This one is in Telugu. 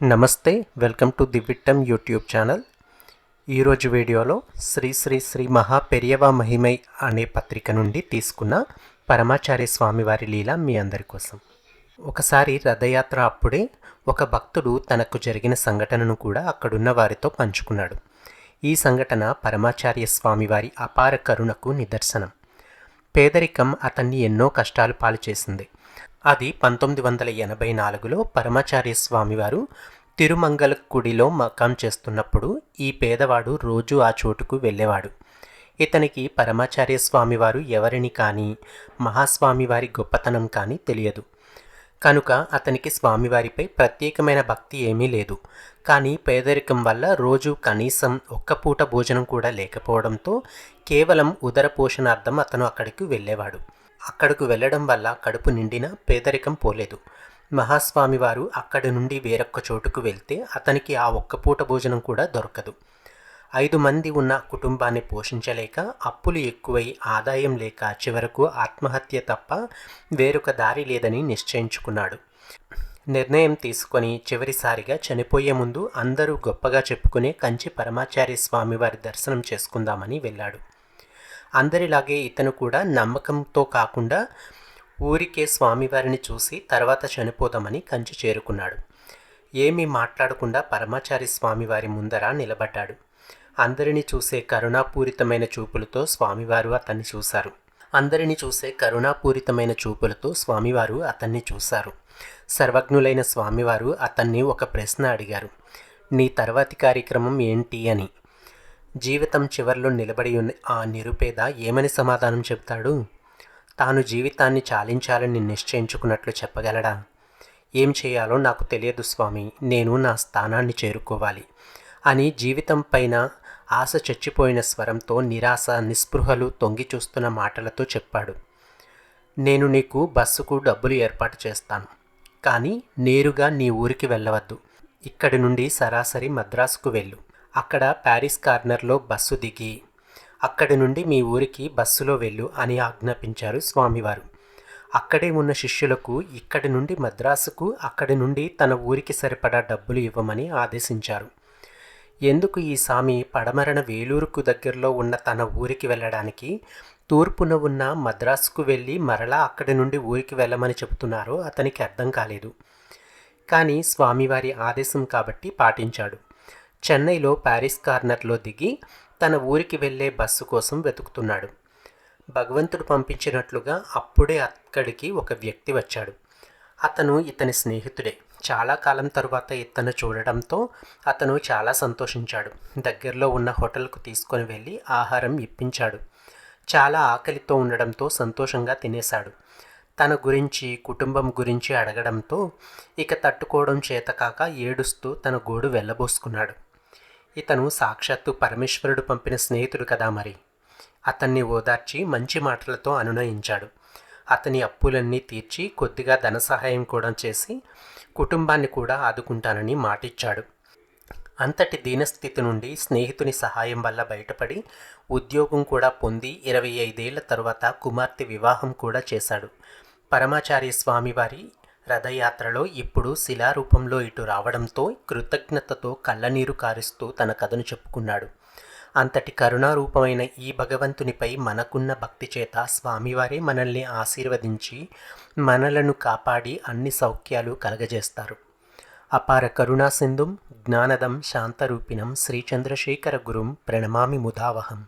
నమస్తే వెల్కమ్ టు ది విట్టమ్ యూట్యూబ్ ఛానల్. ఈరోజు వీడియోలో శ్రీ శ్రీ శ్రీ మహా పెరియవ మహిమై అనే పత్రిక నుండి తీసుకున్న పరమాచార్య స్వామివారి లీల మీ అందరి కోసం. ఒకసారి రథయాత్ర అప్పుడే ఒక భక్తుడు తనకు జరిగిన సంఘటనను కూడా అక్కడున్న వారితో పంచుకున్నాడు. ఈ సంఘటన పరమాచార్య స్వామివారి అపార కరుణకు నిదర్శనం. పేదరికం అతన్ని ఎన్నో కష్టాలు పాలు చేసింది. అది పంతొమ్మిది వందల ఎనభై నాలుగులో పరమాచార్య స్వామివారు తిరుమంగళకుడిలో మకాం చేస్తున్నప్పుడు ఈ పేదవాడు రోజు ఆ చోటుకు వెళ్ళేవాడు. ఇతనికి పరమాచార్య స్వామివారు ఎవరిని కానీ మహాస్వామివారి గొప్పతనం కానీ తెలియదు. కనుక అతనికి స్వామివారిపై ప్రత్యేకమైన భక్తి ఏమీ లేదు. కానీ పేదరికం వల్ల రోజు కనీసం ఒక్క పూట భోజనం కూడా లేకపోవడంతో కేవలం ఉదర పోషణార్థం అతను అక్కడికి వెళ్ళేవాడు. అక్కడకు వెళ్ళడం వల్ల కడుపు నిండిన పేదరికం పోలేదు. మహాస్వామివారు అక్కడి నుండి వేరొక్క చోటుకు వెళ్తే అతనికి ఆ ఒక్క పూట భోజనం కూడా దొరకదు. ఐదు మంది ఉన్న కుటుంబాన్ని పోషించలేక అప్పులు ఎక్కువై ఆదాయం లేక చివరకు ఆత్మహత్య తప్ప వేరొక దారి లేదని నిశ్చయించుకున్నాడు. నిర్ణయం తీసుకొని చివరిసారిగా చనిపోయే ముందు అందరూ గొప్పగా చెప్పుకునే కంచి పరమాచార్య స్వామివారి దర్శనం చేసుకుందామని వెళ్ళాడు. అందరిలాగే ఇతను కూడా నమ్మకంతో కాకుండా ఊరికే స్వామివారిని చూసి తర్వాత చనిపోదామని కంచి చేరుకున్నాడు. ఏమీ మాట్లాడకుండా పరమాచారి స్వామివారి ముందర నిలబడ్డాడు. అందరిని చూసే కరుణాపూరితమైన చూపులతో స్వామివారు అతన్ని చూశారు. అందరిని చూసే కరుణాపూరితమైన చూపులతో స్వామివారు అతన్ని చూశారు. సర్వజ్ఞులైన స్వామివారు అతన్ని ఒక ప్రశ్న అడిగారు. నీ తర్వాతి కార్యక్రమం ఏంటి? అని. జీవితం చివరిలో నిలబడి ఉన్న ఆ నిరుపేద ఏమని సమాధానం చెప్తాడు? తాను జీవితాన్ని చాలించాలని నిశ్చయించుకున్నట్లు చెప్పగలడా? ఏం చేయాలో నాకు తెలియదు స్వామి. నేను నా స్థానాన్ని చేరుకోవాలి అని జీవితం పైన ఆశ చచ్చిపోయిన స్వరంతో నిరాశ నిస్పృహలు తొంగి చూస్తున్న మాటలతో చెప్పాడు. నేను నీకు బస్సుకు డబ్బులు ఏర్పాటు చేస్తాను కానీ నేరుగా నీ ఊరికి వెళ్ళవద్దు. ఇక్కడి నుండి సరాసరి మద్రాసుకు వెళ్ళు. అక్కడ ప్యారిస్ కార్నర్లో బస్సు దిగి అక్కడి నుండి మీ ఊరికి బస్సులో వెళ్ళు అని ఆజ్ఞాపించారు స్వామివారు. అక్కడే ఉన్న శిష్యులకు ఇక్కడి నుండి మద్రాసుకు అక్కడి నుండి తన ఊరికి సరిపడా డబ్బులు ఇవ్వమని ఆదేశించారు. ఎందుకు ఈ స్వామి పడమరణ వేలూరుకు దగ్గరలో ఉన్న తన ఊరికి వెళ్ళడానికి తూర్పున ఉన్న మద్రాసుకు వెళ్ళి మరలా అక్కడి నుండి ఊరికి వెళ్ళమని చెబుతున్నారో అతనికి అర్థం కాలేదు. కానీ స్వామివారి ఆదేశం కాబట్టి పాటించాడు. చెన్నైలో ప్యారిస్ కార్నర్లో దిగి తన ఊరికి వెళ్ళే బస్సు కోసం వెతుకుతున్నాడు. భగవంతుడు పంపించినట్లుగా అప్పుడే అక్కడికి ఒక వ్యక్తి వచ్చాడు. అతను ఇతని స్నేహితుడే. చాలా కాలం తరువాత ఇతను చూడడంతో అతను చాలా సంతోషించాడు. దగ్గరలో ఉన్న హోటల్కు తీసుకొని వెళ్ళి ఆహారం ఇప్పించాడు. చాలా ఆకలితో ఉండడంతో సంతోషంగా తినేశాడు. తన గురించి కుటుంబం గురించి అడగడంతో ఇక తట్టుకోవడం చేతకాక ఏడుస్తూ తన గోడు వెళ్ళబోసుకున్నాడు. ఇతను సాక్షాత్తు పరమేశ్వరుడు పంపిన స్నేహితుడు కదా మరి. అతన్ని ఓదార్చి మంచి మాటలతో అనునయించాడు. అతని అప్పులన్నీ తీర్చి కొద్దిగా ధన సహాయం కూడా చేసి కుటుంబాన్ని కూడా ఆదుకుంటానని మాటిచ్చాడు. అంతటి దీనస్థితి నుండి స్నేహితుని సహాయం వల్ల బయటపడి ఉద్యోగం కూడా పొంది ఇరవై ఐదేళ్ళ తరువాత కుమార్తె వివాహం కూడా చేశాడు. పరమాచార్య స్వామివారి రథయాత్రలో ఇప్పుడు శిలారూపంలో ఇటు రావడంతో కృతజ్ఞతతో కళ్ళనీరు కారుస్తూ తన కథను చెప్పుకున్నాడు. అంతటి కరుణారూపమైన ఈ భగవంతునిపై మనకున్న భక్తి చేత స్వామివారే మనల్ని ఆశీర్వదించి మనలను కాపాడి అన్ని సౌఖ్యాలు కలగజేస్తారు. అపార కరుణాసింధుం జ్ఞానదం శాంతరూపిణం శ్రీచంద్రశేఖర గురుం ప్రణమామి ముదావహం